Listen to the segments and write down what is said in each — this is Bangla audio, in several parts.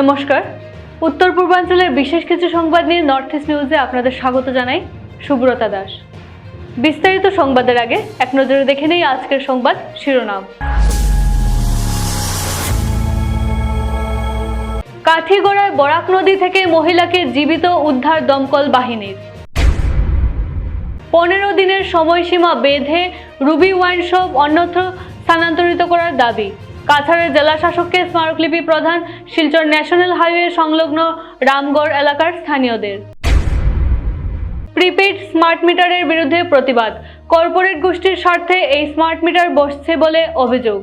নমস্কার। উত্তর পূর্বাঞ্চলের বিশেষ কিছু সংবাদ নিয়ে নর্থ ইস্ট নিউজে আপনাদের স্বাগত জানাই সুব্রতা দাস। বিস্তারিত সংবাদের আগে এক নজরে দেখে নেই আজকের সংবাদ শিরোনাম। কাঠিগড়ায় বরাক নদী থেকে মহিলাকে জীবিত উদ্ধার দমকল বাহিনীর। পনেরো দিনের সময়সীমা বেঁধে রুবি ওয়াইন শপ অন্যত্র স্থানান্তরিত করার দাবি। কাছাড়ের জেলা শাসককে স্মারকলিপি প্রধান, শিলচর ন্যাশনাল হাইওয়ে সংলগ্ন রামগড় এলাকার স্থানীয়দের। প্রিপেড স্মার্ট মিটারের বিরুদ্ধে প্রতিবাদ। কর্পোরেট গোষ্ঠীর স্বার্থে এই স্মার্ট মিটার বসছে বলে অভিযোগ।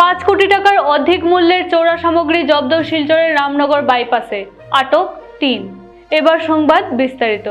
পাঁচ কোটি টাকার অধিক মূল্যের চোরা সামগ্রী জব্দ শিলচরের রামনগর বাইপাসে। আটক তিন। এবার সংবাদ বিস্তারিত।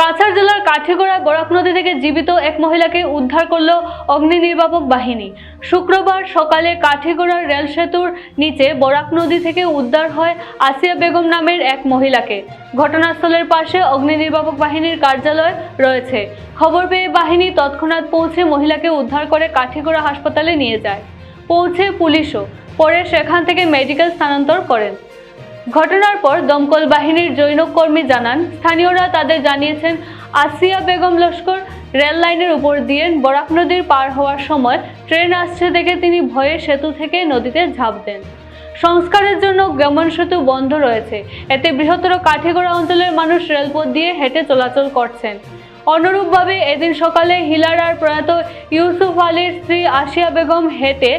কাছাড় জেলার কাঠিগড়া বরাক নদী থেকে জীবিত এক মহিলাকে উদ্ধার করল অগ্নি নির্বাপক বাহিনী। শুক্রবার সকালে কাঠিগড়ার রেল সেতুর নিচে বরাক নদী থেকে উদ্ধার হয় আসিয়া বেগম নামের এক মহিলাকে। ঘটনাস্থলের পাশে অগ্নি নির্বাপক বাহিনীর কার্যালয় রয়েছে। খবর পেয়ে বাহিনী তৎক্ষণাৎ পৌঁছে মহিলাকে উদ্ধার করে কাঠিগড়া হাসপাতালে নিয়ে যায়। পৌঁছে পুলিশও, পরে সেখান থেকে মেডিকেল স্থানান্তর করেন। ঘটনার পর দমকল বাহিনীর জৈনক কর্মী জানান, স্থানীয়রা তাদের জানিয়েছেন, আসিয়া বেগম লস্কর রেল লাইনের উপর দিয়ে বরাক নদীর পার হওয়ার সময় ট্রেন আসছে দেখে তিনি ভয়ে সেতু থেকে নদীতে ঝাঁপ দেন। সংস্কারের জন্য গমন সেতু বন্ধ রয়েছে। এতে বৃহত্তর কাঠিগড়া অঞ্চলের মানুষ রেলপথ দিয়ে হেঁটে চলাচল করছেন। অনুরূপভাবে এদিন সকালে হিলারার প্রয়াত ইউসুফ আলীর স্ত্রী আসিয়া বেগম হেঁটে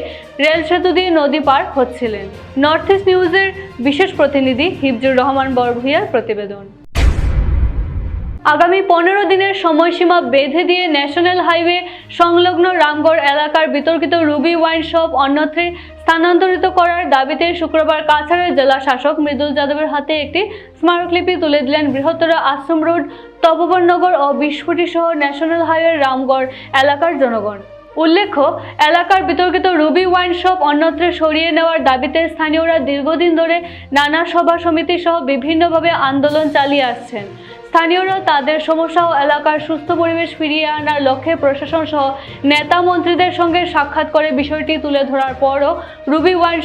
রেল সেতু দিয়ে নদী পার হচ্ছিলেন। নর্থ ইস্ট নিউজের বিশেষ প্রতিনিধি হিফজুর রহমান বরভুইয়ার প্রতিবেদন। আগামী পনেরো দিনের সময়সীমা বেঁধে দিয়ে ন্যাশনাল হাইওয়ে সংলগ্ন রামগড় এলাকার বিতর্কিত রুবি ওয়াইন শপ অন্যত্রে স্থানান্তরিত করার দাবিতে শুক্রবার কাছাড়ের জেলা শাসক মৃদুল যাদবের হাতে একটি স্মারকলিপি তুলে দিলেন বৃহত্তর আশ্রম রোড তপবননগর ও বিস্ফুটি সহ ন্যাশনাল হাইওয়ে রামগড় এলাকার জনগণ। উল্লেখ্য, এলাকার বিতর্কিত রুবি ওয়াইন শপ অন্যত্রে সরিয়ে নেওয়ার দাবিতে স্থানীয়রা দীর্ঘদিন ধরে নানা সভা সমিতি সহ বিভিন্নভাবে আন্দোলন চালিয়ে আসছেন। স্থানীয়রা তাদের সমস্যা ও এলাকার সুস্থ পরিবেশ ফিরিয়ে আনার লক্ষ্যে প্রশাসন সহ নেতা মন্ত্রীদের সঙ্গে সাক্ষাৎ করে বিষয়টি তুলে ধরার পরও রুবি ওয়াইন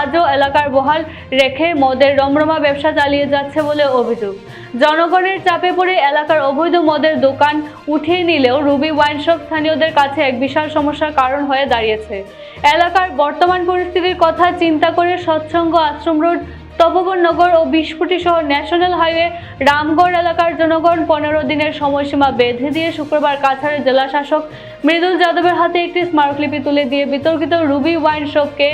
আজও এলাকার বহাল রেখে মদের রমরমা ব্যবসা চালিয়ে যাচ্ছে বলে অভিযোগ। জনগণের চাপে পড়ে এলাকার অবৈধ মদের দোকান উঠিয়ে নিলেও রুবি ওয়াইন শপ স্থানীয়দের কাছে এক বিশাল সমস্যার কারণ হয়ে দাঁড়িয়েছে। এলাকার বর্তমান পরিস্থিতির কথা চিন্তা করে সৎসঙ্গ আশ্রম রোড তপবননগর ও বিস্ফুটি সহ ন্যাশনাল হাইওয়ে রামগড় এলাকার জনগণ পনেরো দিনের সময়সীমা বেঁধে দিয়ে শুক্রবার কাছাড়ের জেলা শাসক মৃদুল যাদবের হাতে একটি স্মারকলিপি তুলে দিয়ে বিতর্কিত রুবি ওয়াইন শপকে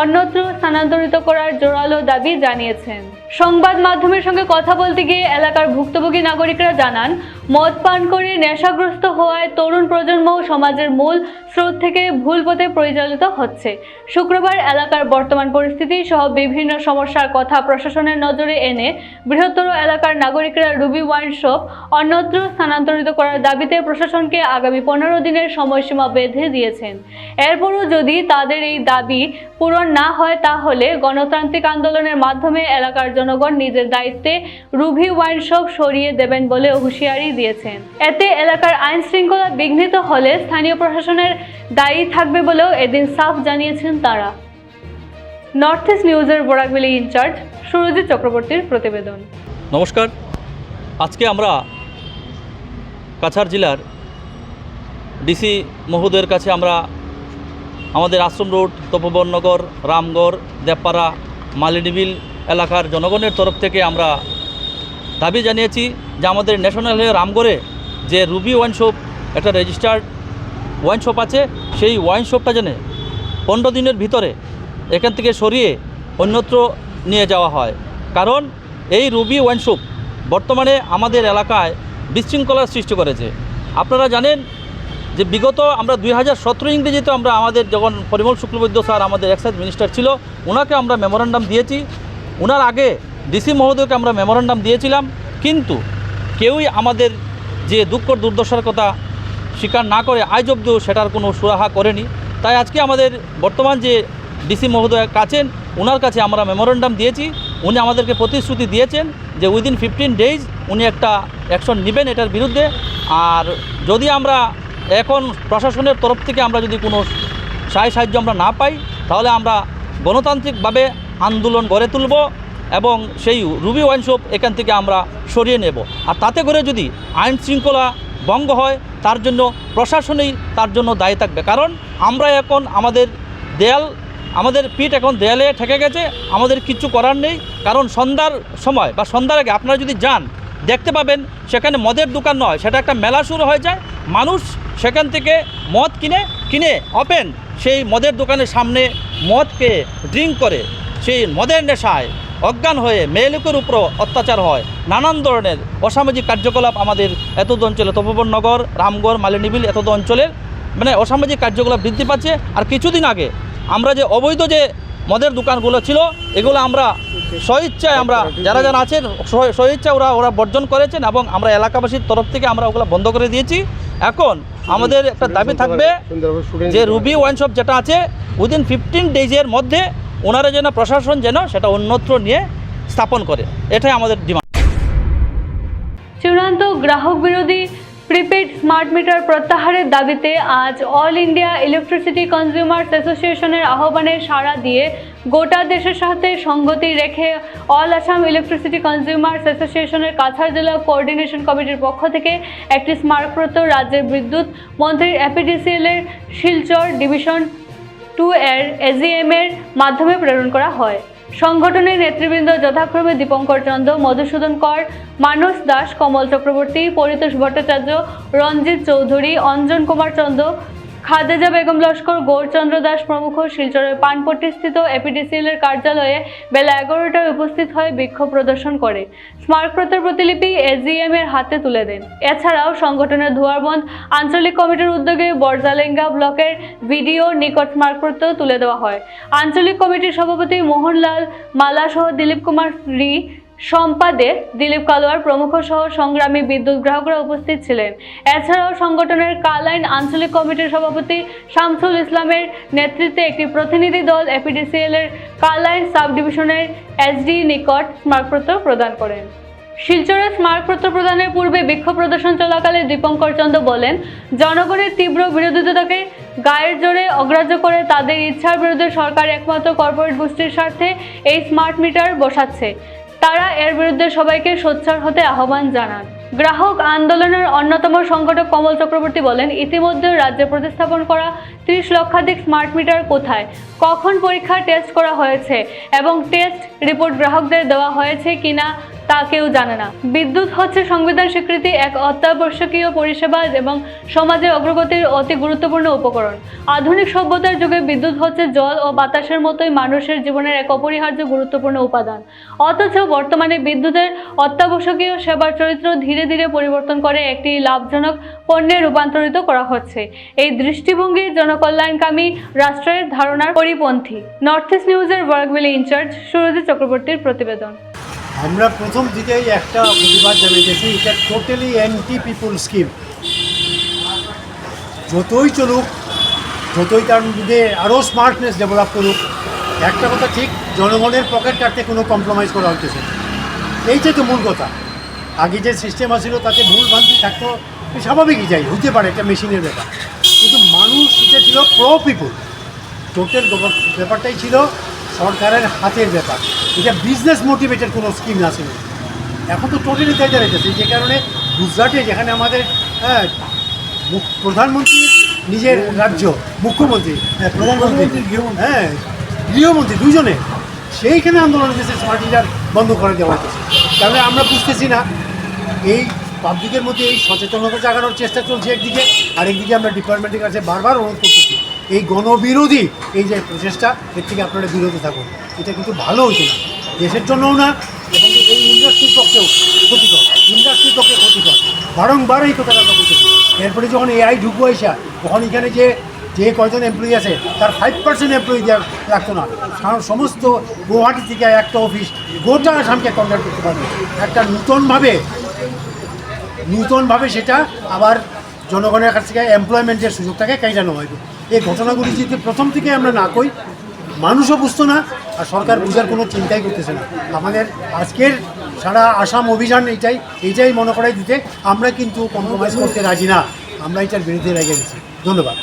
অন্যত্র স্থানান্তরিত করার জোরালো দাবি জানিয়েছেন। সংবাদ মাধ্যমের সঙ্গে কথা বলতে গিয়ে এলাকার ভুক্তভোগী নাগরিকরা জানান মদ পান করে নেশাগ্রস্ত হওয়ায় তরুণ প্রজন্ম সমাজের মূল স্রোত থেকে ভুল পথে পরিচালিত হচ্ছে। শুক্রবার এলাকার বর্তমান পরিস্থিতি সহ বিভিন্ন সমস্যার কথা প্রশাসনের নজরে এনে বৃহত্তর এলাকার নাগরিকরা রুবি ওয়াইন শপ অন্যত্র স্থানান্তরিত করার দাবিতে প্রশাসনকে আগামী পনেরো দিনের সময়সীমা বেঁধে দিয়েছেন। এরপরও যদি তাদের এই দাবি পূরণ না হয়, তাহলে গণতান্ত্রিক আন্দোলনের মাধ্যমে এলাকার জনগণ নিজের দায়িত্বে রুবি ওয়াইন শপ সরিয়ে দেবেন বলে হুঁশিয়ারি দিয়েছেন। এতে এলাকার আইন শৃঙ্খলা বিঘ্নিত হলে স্থানীয় প্রশাসনের দায়ী থাকবে বলেও এদিন সাফ জানিয়েছেন তারা। নর্থ ইস্ট নিউজের বোরাকবেলি ইনচার্জ সুরজিৎ চক্রবর্তীর প্রতিবেদন। নমস্কার। আজকে আমরা কাছাড় জেলার ডিসি মহোদয়ের কাছে আমরা আমাদের আশ্রম রোড তপবননগর রামগড়, দেবপাড়া, মালিনীবিল এলাকার জনগণের তরফ থেকে আমরা দাবি জানিয়েছি যে আমাদের ন্যাশনাল হাইওয়ে রামগড়ে যে রুবি ওয়াইন শপ একটা রেজিস্টার্ড ওয়াইন শপ আছে, সেই ওয়াইন শপটা যেন পনেরো দিনের ভিতরে এখান থেকে সরিয়ে অন্যত্র নিয়ে যাওয়া হয়। কারণ এই রুবি ওয়াইন শপ বর্তমানে আমাদের এলাকায় বিশৃঙ্খলার সৃষ্টি করেছে। আপনারা জানেন যে বিগত আমরা দুই হাজার সতেরো ইংরেজিতে আমরা আমাদের যখন পরিমল শুক্লবৈদ্য স্যার আমাদের এক্সাইজ মিনিস্টার ছিল ওনাকে আমরা মেমোরান্ডাম দিয়েছি। ওনার আগে ডিসি মহোদয়কে আমরা মেমোরান্ডাম দিয়েছিলাম, কিন্তু কেউই আমাদের যে দুঃখ দুর্দশার কথা স্বীকার না করে আজ অব্দিও সেটার কোনো সুরাহা করেনি। তাই আজকে আমাদের বর্তমান যে ডিসি মহোদয় আছেন ওনার কাছে আমরা মেমোরান্ডাম দিয়েছি। উনি আমাদেরকে প্রতিশ্রুতি দিয়েছেন যে উইদিন ফিফটিন ডেজ উনি একটা অ্যাকশন নেবেন এটার বিরুদ্ধে। আর যদি আমরা এখন প্রশাসনের তরফ থেকে আমরা যদি কোনো সাহায্য আমরা না পাই, তাহলে আমরা গণতান্ত্রিকভাবে আন্দোলন গড়ে তুলব। এবং সেই রুবি ওয়াইন শপ এখান থেকে আমরা সরিয়ে নেব। আর তাতে করে যদি আইন শৃঙ্খলা ভঙ্গ হয়, তার জন্য প্রশাসনই তার জন্য দায়ী থাকবে। কারণ আমরা এখন আমাদের দেয়াল, আমাদের পিঠ এখন দেয়ালে ঠেকে গেছে, আমাদের কিছু করার নেই। কারণ সন্ধ্যার সময় বা সন্ধ্যার আগে আপনারা যদি যান, দেখতে পাবেন সেখানে মদের দোকান নয়, সেটা একটা মেলা শুরু হয়ে যায়। মানুষ সেখান থেকে মদ কিনে কিনে ওপেন সেই মদের দোকানের সামনে মদ খেয়ে ড্রিঙ্ক করে। সেই মদের নেশায় অজ্ঞান হয়ে মেয়ে লোকের উপর অত্যাচার হয়। নানান ধরনের অসামাজিক কার্যকলাপ আমাদের এতদ অঞ্চলে তপবনগর রামগড় মালিনীবিল এতদ অঞ্চলের মানে অসামাজিক কার্যকলাপ বৃদ্ধি পাচ্ছে। আর কিছুদিন আগে আমরা যে অবৈধ যে মদের দোকানগুলো ছিল এগুলো আমরা স্বইচ্ছায় আমরা যারা যারা আছেন স্ব- স্বইচ্ছায় ওরা ওরা বর্জন করেছেন এবং আমরা এলাকাবাসীর তরফ থেকে আমরা ওগুলো বন্ধ করে দিয়েছি। এখন আমাদের একটা দাবি থাকবে যে রুবি ওয়াইন শপ যেটা আছে উইদিন ফিফটিন ডেজের মধ্যে ওনারা যেন প্রশাসন যেন সেটা অন্যত্র নিয়ে স্থাপন করে। এটাই আমাদের ডিমান্ড চূড়ান্ত গ্রাহক বিরোধী প্রিপেড স্মার্ট মিটার প্রত্যাহারের দাবিতে আজ অল ইন্ডিয়া ইলেকট্রিসিটি কনজিউমার্স অ্যাসোসিয়েশনের আহ্বানে সাড়া দিয়ে গোটা দেশের সাথে সঙ্গতি রেখে অল আসাম ইলেকট্রিসিটি কনজিউমার্স অ্যাসোসিয়েশনের কাছাড় জেলা কোঅর্ডিনেশন কমিটির পক্ষ থেকে একটি স্মারকপত্র রাজ্যের বিদ্যুৎ মন্ত্রীর এপিডিসিএল এর শিলচর ডিভিশন টু এর এজিএম এর মাধ্যমে প্রেরণ করা হয়। সংগঠনের নেতৃবৃন্দ যথাক্রমে দীপঙ্কর চন্দ্র, মধুসূদন কর, মানস দাস, কমল চক্রবর্তী, পরিতোষ ভট্টাচার্য, রঞ্জিত চৌধুরী, অঞ্জন কুমার চন্দ্র খাদেজা বেগম লস্কর, গৌরচন্দ্র দাস প্রমুখ শিলচরের পানপট্টিস্থিত এপিডিসিএল এর কার্যালয়ে বেলা এগারোটায় উপস্থিত হয়ে বিক্ষোভ প্রদর্শন করে। স্মারকপত্রের প্রতিলিপি এসডিএম এর হাতে তুলে দেন। এছাড়াও সংগঠনের ধোয়ারবন্ধ আঞ্চলিক কমিটির উদ্যোগে বরজালেঙ্গা ব্লকের ভিডিও নিকট স্মারকপত্র তুলে দেওয়া হয়। আঞ্চলিক কমিটির সভাপতি মোহনলাল মালা সহ দিলীপ কুমার রি সম্পাদে দিলীপ কালোয়ার প্রমুখ সহ সংগ্রামী বিদ্যুৎ গ্রাহকরা উপস্থিত ছিলেন। এছাড়াও সংগঠনের কালাইন আঞ্চলিক কমিটির সভাপতি শামসুল ইসলামের নেতৃত্বে একটি প্রতিনিধি দল এপিডিসিএল এর কালাইন সাব ডিভিশনের এসডি নিকট স্মারকপত্র প্রদান করেন। শিলচরে স্মারকপত্র প্রদানের পূর্বে বিক্ষোভ প্রদর্শন চলাকালে দীপঙ্কর চন্দ্র বলেন, জনগণের তীব্র বিরোধিতাকে গায়ের জোরে অগ্রাহ্য করে তাদের ইচ্ছার বিরুদ্ধে সরকার একমাত্র কর্পোরেট গোষ্ঠীর স্বার্থে এই স্মার্ট মিটার বসাচ্ছে। তারা এর বিরুদ্ধে সবাইকে সোচ্চার হতে আহ্বান জানান। গ্রাহক আন্দোলনের অন্যতম সংগঠক কমল চক্রবর্তী বলেন, ইতিমধ্যে রাজ্যে প্রতিস্থাপন করা ত্রিশ লক্ষাধিক স্মার্ট মিটার কোথায়? কখন পরীক্ষা টেস্ট করা হয়েছে? এবং টেস্ট রিপোর্ট গ্রাহকদের দেওয়া হয়েছে কিনা? তা কেউ জানে না। বিদ্যুৎ হচ্ছে সংবিধান স্বীকৃতি এক অত্যাবশ্যকীয় পরিষেবা এবং সমাজের অগ্রগতির অতি গুরুত্বপূর্ণ উপকরণ। আধুনিক সভ্যতার যুগে বিদ্যুৎ হচ্ছে জল ও বাতাসের মতোই মানুষের জীবনের এক অপরিহার্য গুরুত্বপূর্ণ উপাদান। অথচ বর্তমানে বিদ্যুতের অত্যাবশ্যকীয় সেবার চরিত্র ধীরে ধীরে পরিবর্তন করে একটি লাভজনক পণ্যে রূপান্তরিত করা হচ্ছে। এই দৃষ্টিভঙ্গি জনকল্যাণকামী রাষ্ট্রের ধারণার পরিপন্থী। নর্থ ইস্ট নিউজের ওয়ার্কবেলি ইনচার্জ সুরজিৎ চক্রবর্তীর প্রতিবেদন। আমরা প্রথম থেকেই একটা প্রতিবাদ জানিয়েছি, এটা টোটালি অ্যান্টি পিপুল স্কিম যতই চলুক, যতই তার মধ্যে আরও স্মার্টনেস ডেভেলপ করুক, একটা কথা ঠিক, জনগণের পকেট কাটতে কোনো কম্প্রোমাইজ করা না। এইটাই তো মূল কথা। আগে যে সিস্টেম আছিল, তাতে ভুল ভ্রান্তি থাকতো স্বাভাবিকই যাই হতে পারে একটা মেশিনের ব্যাপার। কিন্তু মানুষ, এটা ছিল প্রো পিপুল টোটাল ব্যাপারটাই ছিল সরকারের হাতের ব্যাপার। এটা বিজনেস মোটিভেটেড কোনো স্কিম না ছিল এখন তো টোটালি তাই দাঁড়াইতেছে যে কারণে গুজরাটে যেখানে আমাদের হ্যাঁ প্রধানমন্ত্রী নিজের রাজ্য মুখ্যমন্ত্রী হ্যাঁ প্রধানমন্ত্রী হ্যাঁ গৃহমন্ত্রী দুজনে সেইখানে আন্দোলন হয়েছে স্মার্ট মিটার বন্ধ করে দেওয়া হয়েছে। তাহলে আমরা বুঝতেছি না এই পাবলিকের মধ্যে এই সচেতনতা জাগানোর চেষ্টা চলছে একদিকে আরেকদিকে আমরা ডিপার্টমেন্টের কাছে বারবার অনুরোধ করতেছি। এই গণবিরোধী এই যে প্রচেষ্টা, এর থেকে আপনারা বিরত থাকুন। এটা কিন্তু ভালো হচ্ছে না। দেশের জন্যও না, এবং এই ইন্ডাস্ট্রির পক্ষেও ক্ষতিকর। ইন্ডাস্ট্রির পক্ষে ক্ষতিকর। বারংবার এই কথাটা আমরা বলতেছি এরপরে যখন এআই ঢুকবো এসা, তখন এখানে যে যে কয়জন এমপ্লয়ি আছে, তার ফাইভ পার্সেন্ট এমপ্লয়ি দেওয়া রাখতো না। কারণ সমস্ত গুয়াহাটি থেকে একটা অফিস গোটা আসামকে কন্ট্যাক্ট করতে পারবে। একটা নূতনভাবে নূতনভাবে সেটা আবার জনগণের কাছ থেকে এমপ্লয়মেন্টের সুযোগটাকে কাইটানো হয় এই ঘটনাগুলি যদি প্রথম থেকে আমরা না কই, মানুষও বুঝতো না আর সরকার বুঝার কোনো চিন্তাই করতেছে না। আমাদের আজকের সারা আসাম অভিযান এইটাই এইটাই মনে করাই দিতে আমরা কিন্তু কম্প্রোমাইজ করতে রাজি না। আমরা এটার বিরুদ্ধে লেগে গেছি। ধন্যবাদ।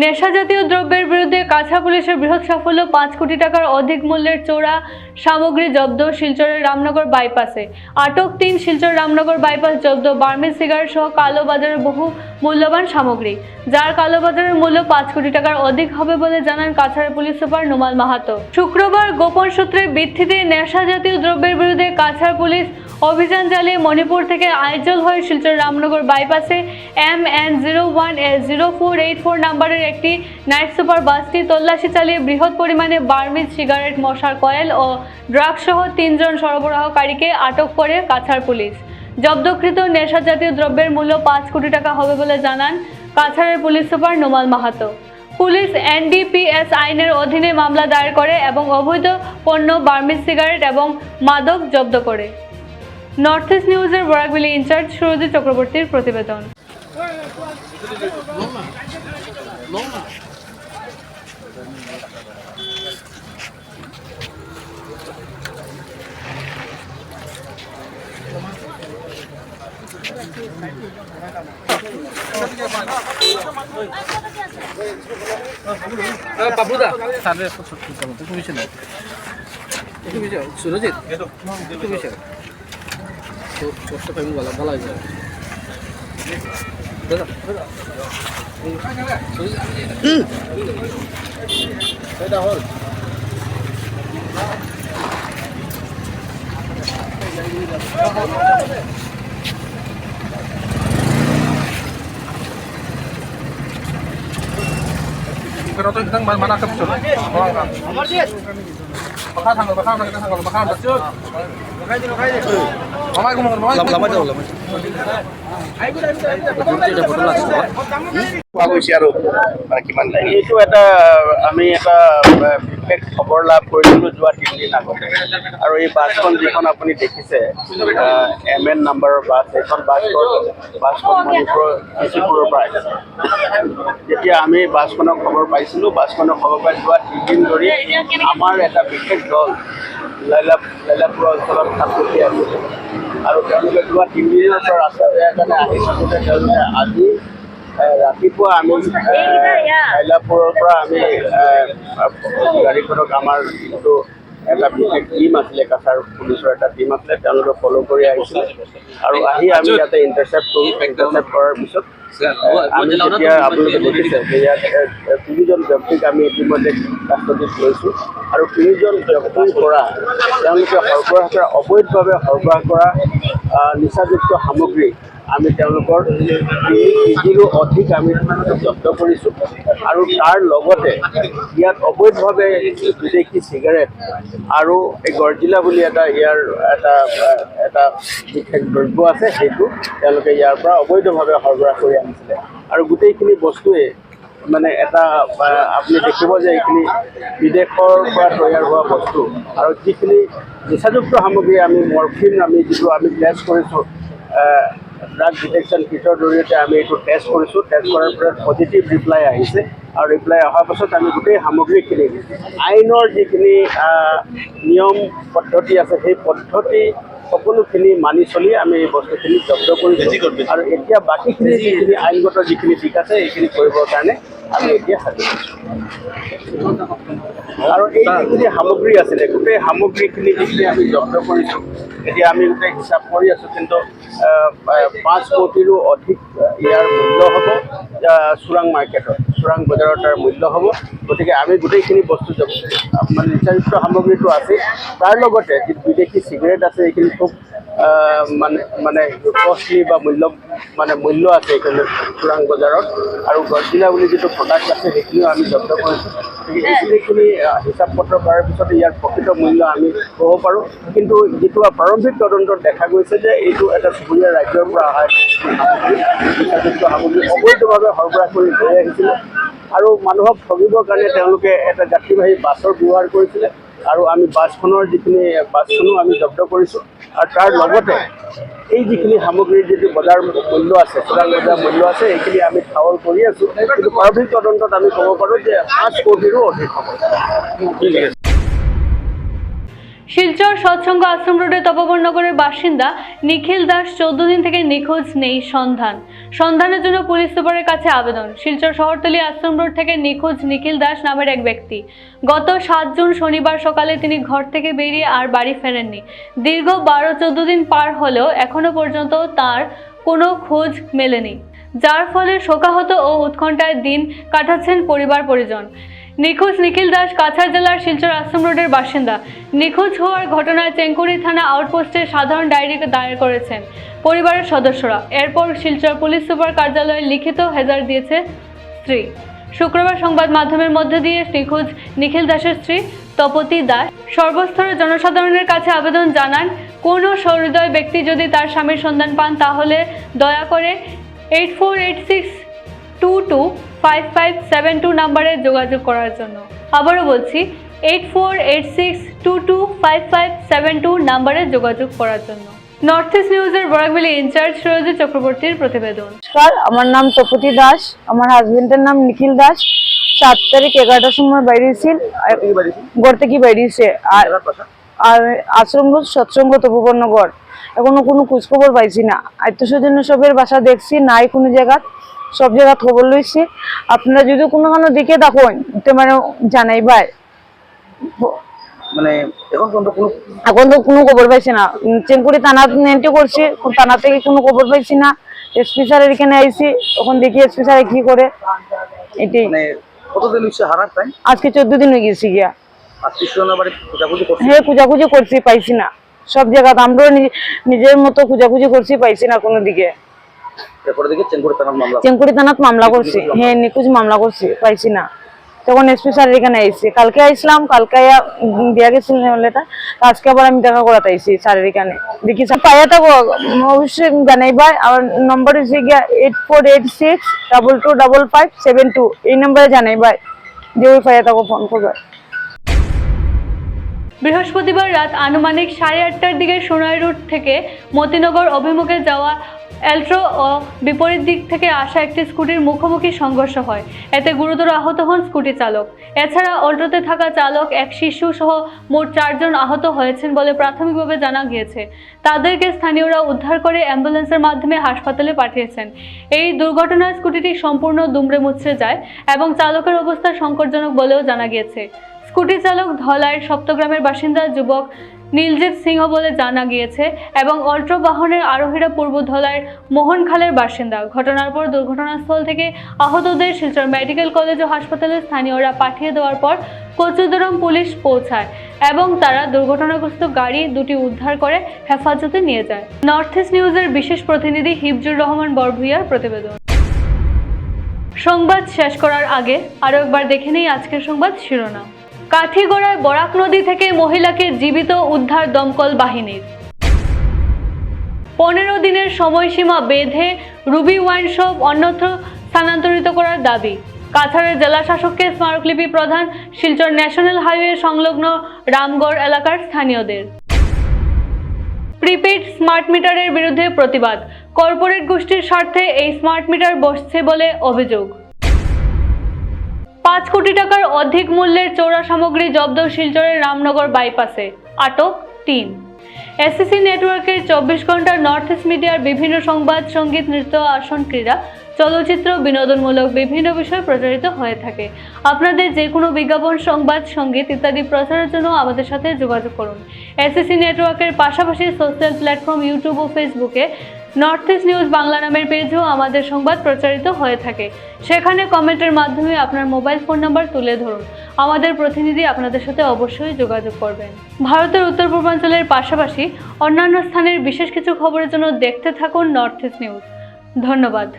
নেশা জাতীয় দ্রব্যের বিরুদ্ধে কাছা পুলিশের বৃহৎ সাফল্য পাঁচ কোটি টাকার অধিক মূল্যের চোরা সামগ্রী জব্দ শিলচরের রামনগর বাইপাসে। আটক তিন শিলচর রামনগর বাইপাস জব্দ বার্মিজ সিগারেট সহ কালো বাজারের বহু মূল্যবান সামগ্রী, যার কালোবাজারের মূল্য পাঁচ কোটি টাকার অধিক হবে বলে জানান কাছাড়ের পুলিশ সুপার নোমাল মাহাতো। শুক্রবার গোপন সূত্রের ভিত্তিতে নেশা জাতীয় দ্রব্যের বিরুদ্ধে কাছাড় পুলিশ অভিযান চালিয়ে মণিপুর থেকে আইজল হয়ে Silchar Ramnagar বাইপাসে M N zero one zero four eight four নাম্বারের একটি নাইট সুপার বাসটি তল্লাশি চালিয়ে বৃহৎ পরিমাণে বার্মিজ, সিগারেট, মশার, কয়েল ও ড্রাগসহ তিনজন সরবরাহকারীকে আটক করে কাছাড় পুলিশ। জব্দকৃত নেশা জাতীয় দ্রব্যের মূল্য পাঁচ কোটি টাকা হবে বলে জানান কাছাড়ের police super Nomal Mahato. Police NDPS আইনের অধীনে মামলা দায়ের করে এবং অবৈধ পণ্য বার্মিজ সিগারেট এবং মাদক জব্দ করে। নর্থ ইস্ট নিউজের বরাকবিলি ইনচার্জ সুরজিৎ চক্রবর্তীর প্রতিবেদন। মিশে দাও একটু মিশে সুরজিৎ এটা হল Pero ito itang mana ka picture. Baka tanggal, baka tanggal, baka tanggal, baka tanggal. Mamay ko mamay. Lamay daw, lamay. এটা ফটো লাগছে পোৱা গৈছে আৰু মানে কিমান এইটো এটা আমি এটা বিশেষ খবৰ লাভ কৰিছিলোঁ যোৱা তিনিদিন আগতে। আৰু এই বাছখন যিখন আপুনি দেখিছে এম এন নাম্বাৰৰ বাছ এইখন বাছখন বাছখন মণিপুৰৰ ডিচিপুৰৰ পৰা আহিছে। যেতিয়া আমি বাছখনৰ খবৰ পাইছিলোঁ বাছখনৰ খবৰ পাই যোৱা তিনিদিন ধৰি আমাৰ এটা বিশেষ দল লাইলা লাইলাপুৰ অঞ্চলত থাকোঁতে আছিলে আৰু তেওঁলোকে যোৱা তিনিদিনৰ পৰা ৰাস্তা বেয়া কাৰণে আহি থাকোঁতে তেওঁলোকে আজি ৰাতিপুৱা আমি এ, হাইলাপুৰৰ পৰা আমি গাড়ীখনক আমাৰ যিটো এটা বিশেষ টীম আছিলে কাছাৰ পুলিচৰ এটা টীম আছিলে তেওঁলোকে ফ'ল' কৰি আহিছিলে। আৰু আহি আমি ইয়াতে ইণ্টাৰচেপ্ট কৰোঁ ইণ্টাৰচেপ্ট কৰাৰ পিছত আমি যেতিয়া আপোনালোকে দেখিছে যে ইয়াত তিনিজন ব্যক্তিক আমি ইতিমধ্যে কাষ্টডিত লৈছোঁ। আৰু তিনিজন ব্যক্তিৰ পৰা তেওঁলোকে সৰবৰাহ কৰা অবৈধভাৱে সৰবৰাহ কৰা আহ, নিচাযুক্ত সামগ্ৰী আমি তেওঁলোকৰ তিনি অধিক আমি জব্দ কৰিছোঁ আৰু তাৰ লগতে ইয়াত অবৈধভাৱে বিদেশি চিগাৰেট আৰু এই গৰ্জিলা বুলি এটা ইয়াৰ এটা এটা বিশেষ দ্ৰব্য আছে, সেইটো তেওঁলোকে ইয়াৰ পৰা অবৈধভাৱে সৰবৰাহ কৰি আনিছিলে। আৰু গোটেইখিনি বস্তুৱে মানে এটা আপুনি দেখিব যে এইখিনি বিদেশৰ পৰা তৈয়াৰ হোৱা বস্তু আৰু যিখিনি নিচাযুক্ত সামগ্ৰী আমি, মৰফিন আমি যিটো আমি টেষ্ট কৰিছোঁ ড্ৰাগ ডিটেকশ্যন কিটৰ জৰিয়তে আমি এইটো টেষ্ট কৰিছোঁ। টেষ্ট কৰাৰ পিছত পজিটিভ ৰিপ্লাই আহিছে। আৰু ৰিপ্লাই অহাৰ পাছত আমি গোটেই সামগ্ৰীখিনি আইনৰ যিখিনি নিয়ম পদ্ধতি আছে সেই পদ্ধতি সকলোখিনি মানি চলি আমি এই বস্তুখিনি জব্দ কৰিছোঁ। আৰু এতিয়া বাকীখিনি যিখিনি আইনগত যিখিনি দিশ আছে সেইখিনি কৰিবৰ কাৰণে আৰু এই যিখিনি সামগ্ৰী আছিলে, গোটেই সামগ্ৰীখিনি যিখিনি আমি জব্দ কৰিছোঁ, এতিয়া আমি গোটেই হিচাপ কৰি আছোঁ, কিন্তু পাঁচ কোটিৰো অধিক ইয়াৰ মূল্য হ'ব চোৰাং মাৰ্কেটত চোৰাং বজাৰত তাৰ মূল্য হ'ব। গতিকে আমি গোটেইখিনি বস্তু মানে নিচাযুক্ত সামগ্ৰীটো আছে, তাৰ লগতে যি বিদেশি চিগাৰেট আছে, এইখিনি খুব মানে মানে কষ্টলি বা মূল্য মানে মূল্য আছে এইখিনি চোৰাং বজাৰত। আৰু গছজিলা বুলি যিটো প্ৰডাক্ট আছে সেইখিনিও আমি জব্দ কৰিছোঁ। এইখিনিখিনি হিচাপ পত্ৰ কৰাৰ পিছতে ইয়াৰ প্ৰকৃত মূল্য আমি ক'ব পাৰোঁ। কিন্তু যিটো প্ৰাৰম্ভিক তদন্তত দেখা গৈছে যে এইটো এটা চুবুৰীয়া ৰাজ্যৰ পৰা অহা নিচাযুক্ত সামগ্ৰী অবৈধভাৱে সৰবৰাহ কৰি লৈ আহিছিলে। আৰু মানুহক ঠগিবৰ কাৰণে তেওঁলোকে এটা যাত্ৰীবাহী বাছৰ ব্যৱহাৰ কৰিছিলে। আৰু আমি বাছখনৰ যিখিনি, বাছখনো আমি জব্দ কৰিছোঁ আৰু তাৰ লগতে এই যিখিনি সামগ্ৰীৰ যিটো বজাৰ মূল্য আছে চোৰাং বজাৰ মূল্য আছে, সেইখিনি আমি ঠাৱৰ কৰি আছোঁ। কিন্তু প্ৰাৰম্ভিক তদন্তত আমি ক'ব পাৰোঁ যে পাঁচ কোটিৰো অধিক হ'ব। শিলচর সৎসঙ্গ আশ্রম রোডের তপবন নগরের বাসিন্দা নিখিল দাস চোদ্দ দিন থেকে নিখোঁজ নেই সন্ধান। সন্ধানের জন্য পুলিশ সুপারের কাছে আবেদন। শিলচর শহরতলি আশ্রম রোড থেকে নিখোঁজ নিখিল দাস নামের এক ব্যক্তি। গত সাত জুন শনিবার সকালে তিনি ঘর থেকে বেরিয়ে আর বাড়ি ফেরেননি। দীর্ঘ বারো চোদ্দ দিন পার হলেও এখনও পর্যন্ত তার কোনো খোঁজ মেলেনি। যার ফলে শোকাহত ও উৎকণ্ঠায় দিন কাটাচ্ছেন পরিবার পরিজন নিখোঁজ নিখিল দাস কাছাড় জেলার শিলচর আশ্রম রোডের বাসিন্দা। নিখোঁজ হওয়ার ঘটনায় চেঙ্কুরি থানা আউটপোস্টে সাধারণ ডায়েরি দায়ের করেছেন পরিবারের সদস্যরা। এরপর শিলচর পুলিশ সুপার কার্যালয়ে লিখিত হেজার দিয়েছে স্ত্রী। শুক্রবার সংবাদ মাধ্যমের মধ্যে দিয়ে নিখোঁজ নিখিল দাসের স্ত্রী তপতি দাস সর্বস্তরের জনসাধারণের কাছে আবেদন জানান, কোনো সহৃদয় ব্যক্তি যদি তার স্বামীর সন্ধান পান তাহলে দয়া করে eight four eight six two two five five seven two নাম্বারে যোগাযোগ করার জন্য। আবারও বলছি eight four eight six two two five five seven two নাম্বারে যোগাযোগ করার জন্য। নর্থ ইস্ট নিউজের বরাকবেলি ইনচার্জ সুরজিৎ চক্রবর্তীর প্রতিবেদন। নমস্কার আমার নাম তপতি দাস আমার হাজবেন্ডের নাম নিখিল দাস। সাত তারিখ এগারোটার সময় বেরিয়েছিল আর গড় থেকে বেরিয়েছে আর আর আশ্রম রোড সৎসঙ্গ তপবর্ণগর এখনও কোনো খোঁজখবর পাইছি না। আত্মীয়স্বজন সবের বাসা দেখছি নাই কোনো জায়গা। সব জায়গা খবর লইছি। আপনারা যদি কোনো কোনো দিকে দেখুন তো মানে জানাইবাই মানে এখন পর্যন্ত কোনো এখন তো কোনো খবর পাইছি না। উম, থানা এন্ট্রি করছি থানা থেকে কোনো খবর পাইছি না। এসপি স্যারের এখানে আইছি তখন দেখি এসপি স্যার কি করে। এটাই। মানে কতদিন হচ্ছে হারার টাইম আজকে চোদ্দ দিন হয়ে গেছি গিয়া। হ্যাঁ খুঁজাখুঁজি করছি পাইছি না। সব জায়গা আমরাও নিজের মতো খুঁজাখুঁজি করছি পাইছি না কোনো দিকে। চেঙ্কুরি থানাত মামলা করছি। হ্যাঁ নিখোঁজ মামলা করছি পাইছি না। তখন এসপি স্যারের এখানে আইছি। কালকে আইসলাম কালকে দিয়া গেছিল লেটার আজকে আবার আমি দেখা করাতে আইছি স্যারের এখানে। দেখি স্যার পাইয়া থাকো। অবশ্যই জানাইবাই আমার নম্বর হচ্ছে গিয়া eight four eight six double two double five seven two এই নম্বরে জানাইবাই যে ওই পাইয়া থাকো ফোন করবে। বৃহস্পতিবার রাত আনুমানিক সাড়ে আটটার দিকে সোনাই রুট থেকে মতিনগর অভিমুখে যাওয়া এলট্রো ও বিপরীত দিক থেকে আসা একটি স্কুটির মুখোমুখি সংঘর্ষ হয়। এতে গুরুতর আহত হন স্কুটি চালক। এছাড়া অল্টোতে থাকা চালক, এক শিশু সহ মোট চারজন আহত হয়েছেন বলে প্রাথমিকভাবে জানা গিয়েছে। তাদেরকে স্থানীয়রা উদ্ধার করে অ্যাম্বুলেন্সের মাধ্যমে হাসপাতালে পাঠিয়েছেন। এই দুর্ঘটনায় স্কুটিটি সম্পূর্ণ দুমড়ে মুচড়ে যায় এবং চালকের অবস্থা সংকটজনক বলেও জানা গিয়েছে। স্কুটি চালক ধলাইয়ের সপ্তগ্রামের বাসিন্দা যুবক নীলজিৎ সিংহ বলে জানা গিয়েছে এবং অল্ট্র বাহনের আরোহীরা পূর্ব মোহনখালের বাসিন্দা। ঘটনার পর দুর্ঘটনাস্থল থেকে আহতদের শিলচর মেডিকেল কলেজ ও হাসপাতালে স্থানীয়রা পাঠিয়ে দেওয়ার পর কচুদরম পুলিশ পৌঁছায় এবং তারা দুর্ঘটনাগ্রস্ত গাড়ি দুটি উদ্ধার করে হেফাজতে নিয়ে যায়। নর্থ ইস্ট নিউজের বিশেষ প্রতিনিধি হিফজুর রহমান বরভুইয়ার প্রতিবেদন। সংবাদ শেষ করার আগে আরও একবার দেখে নেই আজকের সংবাদ শিরোনাম। কাঠিগড়ায় বরাক নদী থেকে মহিলাকে জীবিত উদ্ধার দমকল বাহিনীর। পনেরো দিনের সময়সীমা বেঁধে রুবি ওয়াইন শপ অন্যত্র স্থানান্তরিত করার দাবি। কাছাড়ের জেলা শাসককে স্মারকলিপি প্রধান শিলচর ন্যাশনাল হাইওয়ে সংলগ্ন রামগড় এলাকার স্থানীয়দের। প্রিপেড স্মার্ট মিটারের বিরুদ্ধে প্রতিবাদ। কর্পোরেট গোষ্ঠীর স্বার্থে এই স্মার্ট মিটার বসছে বলে অভিযোগ। পাঁচ কোটি টাকার অধিক মূল্যের চোরা সামগ্রী জব্দ শিলচরের রামনগর বাইপাসে। আটক তিন। এসএসসি নেটওয়ার্কের চব্বিশ ঘণ্টার নর্থ ইস্ট মিডিয়ার বিভিন্ন সংবাদ, সংগীত, নৃত্য, আসন, ক্রীড়া, চলচ্চিত্র, বিনোদনমূলক বিভিন্ন বিষয় প্রচারিত হয়ে থাকে। আপনাদের যে কোনো বিজ্ঞাপন, সংবাদ, সংগীত ইত্যাদি প্রচারের জন্য আমাদের সাথে যোগাযোগ করুন। এসএসসি নেটওয়ার্কের পাশাপাশি সোশ্যাল প্ল্যাটফর্ম ইউটিউব ও ফেসবুকে নর্থ ইস্ট নিউজ বাংলা নামের পেজেও আমাদের সংবাদ প্রচারিত হয়ে থাকে। সেখানে কমেন্টের মাধ্যমে আপনার মোবাইল ফোন নাম্বার তুলে ধরুন। আমাদের প্রতিনিধি আপনাদের সাথে অবশ্যই যোগাযোগ করবেন। ভারতের উত্তর পূর্বাঞ্চলের পাশাপাশি অন্যান্য স্থানের বিশেষ কিছু খবরের জন্য দেখতে থাকুন নর্থ ইস্ট নিউজ। ধন্যবাদ।